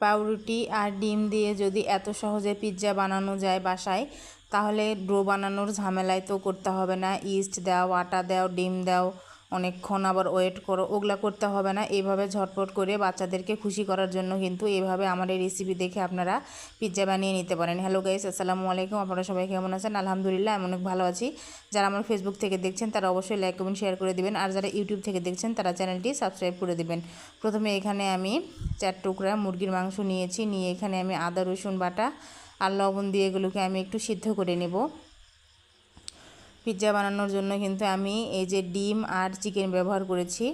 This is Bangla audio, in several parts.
পাউরুটি আর ডিম দিয়ে যদি এত সহজে পিৎজা বানানো যায় বাসায়, তাহলে ডো বানানোর ঝামেলায় তো করতে হবে না। ইস্ট দাও, আটা দাও, ডিম দাও অনেকক্ষণ আবার ওয়েট করো, ওগুলা করতে হবে না। এইভাবে ঝটপট করে বাচ্চাদেরকে খুশি করার জন্য কিন্তু এইভাবে আমার এই রেসিপি দেখে আপনারা পিৎজা বানিয়ে নিতে পারেন। হ্যালো গাইস আসসালামু আলাইকুম। আপনারা সবাই কেমন আছেন? আলহামদুলিল্লাহ, আমি অনেক ভালো আছি। যারা আমার ফেসবুক থেকে দেখছেন, তারা অবশ্যই লাইক কমেন্ট শেয়ার করে দিবেন। আর যারা ইউটিউব থেকে দেখছেন, তারা চ্যানেলটি সাবস্ক্রাইব করে দিবেন। প্রথমে এখানে আমি চার টুকরা মুরগির মাংস নিয়েছি। নিয়ে এখানে আমি আদা, রসুন বাটা আর লবণ দিয়ে এগুলোকে আমি একটু সিদ্ধ করে নেব। পিৎজা বানানোর জন্য কিন্তু আমি এই যে ডিম আর চিকেন ব্যবহার করেছি।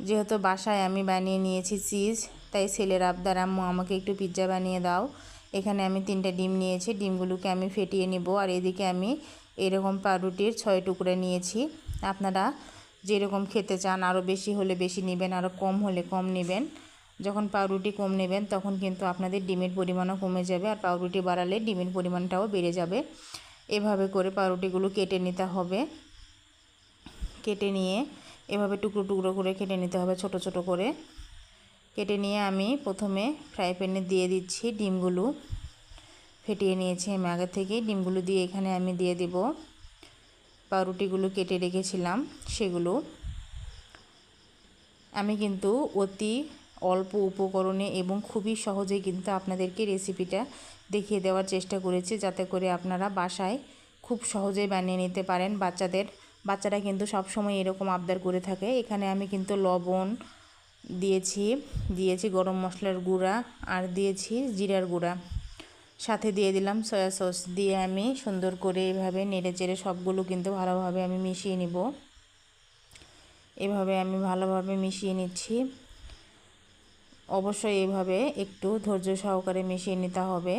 যেহেতু বাসায় আমি বানিয়ে নিয়েছি চিজ, তাই ছেলের আবদার, আম্মু, আমাকে একটু পিৎজা বানিয়ে দাও। এখানে আমি তিনটা ডিম নিয়েছি, ডিমগুলোকে আমি ফেটিয়ে নিব। আর এদিকে আমি এরকম পাউরুটির ছয় টুকরো নিয়েছি। আপনারা যেরকম খেতে চান, আরও বেশি হলে বেশি নেবেন, আরও কম হলে কম নেবেন। যখন পাউরুটি কম নেবেন, তখন কিন্তু আপনাদের ডিমের পরিমাণও কমে যাবে। আর পাউরুটি বাড়ালে ডিমের পরিমাণটাও বেড়ে যাবে। এভাবে করে পাউরুটিগুলো কেটে নিতে হবে। কেটে নিয়ে এভাবে টুকরো টুকরো করে কেটে নিতে হবে, ছোট ছোট করে। কেটে নিয়ে আমি প্রথমে ফ্রাই প্যানে দিয়ে দিচ্ছি ডিমগুলো। ফেটিয়ে নিয়েছি আমি আগে থেকে। ডিমগুলো দিয়ে এখানে আমি দিয়ে দেব। পাউরুটিগুলো কেটে রেখেছিলাম সেগুলো। আমি কিন্তু অতি অল্প উপকরণে এবং খুবই সহজে কিন্তু আপনাদেরকে রেসিপিটা দেখিয়ে দেওয়ার চেষ্টা করেছি যাতে করে আপনারা বাসায় খুব সহজেই বানিয়ে নিতে পারেন বাচ্চাদের। বাচ্চারা কিন্তু সবসময় এরকম আবদার করে থাকে। এখানে আমি কিন্তু লবণ দিয়েছি দিয়েছি গরম মশলার গুঁড়া আর দিয়েছি জিরার গুঁড়া। সাথে দিয়ে দিলাম সয়া সস। দিয়ে আমি সুন্দর করে এভাবে নেড়ে চেড়ে সবগুলো কিন্তু ভালোভাবে আমি মিশিয়ে নিব। এভাবে আমি ভালোভাবে মিশিয়ে নিচ্ছি। অবশ্যই এভাবে একটু ধৈর্য সহকারে মিশিয়ে নিতে হবে।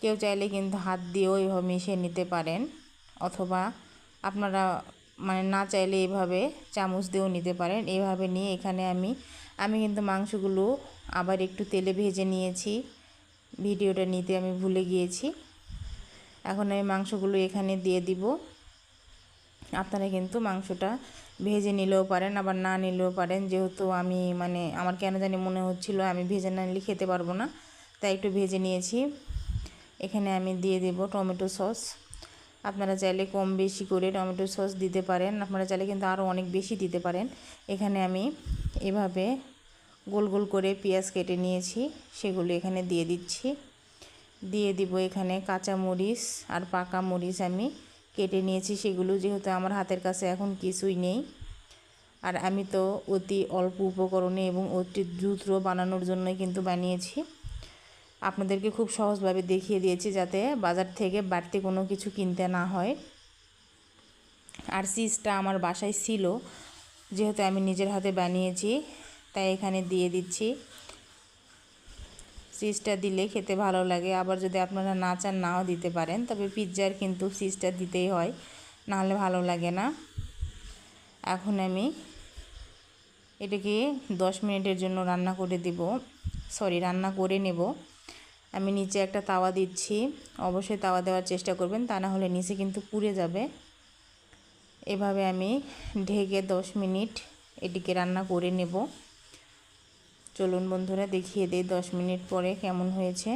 কেউ চাইলে কিন্তু হাত দিয়েও এভাবে মিশিয়ে নিতে পারেন, অথবা আপনারা মানে না চাইলে এভাবে চামচ দিয়েও নিতে পারেন। এভাবে নিয়ে এখানে আমি আমি কিন্তু মাংসগুলো আবার একটু তেলে ভেজে নিয়েছি। ভিডিওটা নিতে আমি ভুলে গিয়েছি। এখন আমি মাংসগুলো এখানে দিয়ে দিব। আপনারা কিন্তু মাংসটা ভেজে নিলেও পারেন, আবার না নিলেও পারেন। যেহেতু আমি মানে আমার কেন জানি মনে হচ্ছিল আমি ভেজে না নিলে খেতে পারব না, তাই একটু ভেজে নিয়েছি। এখানে আমি দিয়ে দেব টমেটো সস। আপনারা চাইলে কম বেশি করে টমেটো সস দিতে পারেন, আপনারা চাইলে কিন্তু আরও অনেক বেশি দিতে পারেন। এখানে আমি এভাবে গোল গোল করে পেঁয়াজ কেটে নিয়েছি, সেগুলো এখানে দিয়ে দিচ্ছি। দিয়ে দিব এখানে কাঁচা মরিচ আর পাকা মরিচ আমি কেটে নিয়েছি, সেগুলো যেহেতু আমার হাতের কাছে এখন কিছুই নেই। আর আমি তো অতি অল্প উপকরণে এবং অতি দ্রুত বানানোর জন্যই কিন্তু বানিয়েছি। আপনাদেরকে খুব সহজভাবে দেখিয়ে দিয়েছি যাতে বাজার থেকে বাড়তি কোনো কিছু কিনতে না হয়। আর চিজটা আমার বাসায় ছিল, যেহেতু আমি নিজের হাতে বানিয়েছি, তাই এখানে দিয়ে দিচ্ছি। চিজটা দিলে খেতে ভালো লাগে। আবার যদি আপনারা না চান নাও দিতে পারেন। তবে পিৎজার কিন্তু চিজটা দিতেই হয়, নাহলে ভালো লাগে না। এখন আমি এটাকে দশ মিনিটের জন্য রান্না করে দিব। সরি রান্না করে নেব। আমি নিচে একটা তাওয়া দিচ্ছি। অবশ্যই তাওয়া দেওয়ার চেষ্টা করবেন, তা না হলে নিচে কিন্তু পুড়ে যাবে। এভাবে আমি ঢেকে দশ মিনিট এটিকে রান্না করে নেব। চলুন বন্ধুরা দেখিয়ে দিই দশ মিনিট পরে কেমন হয়েছে।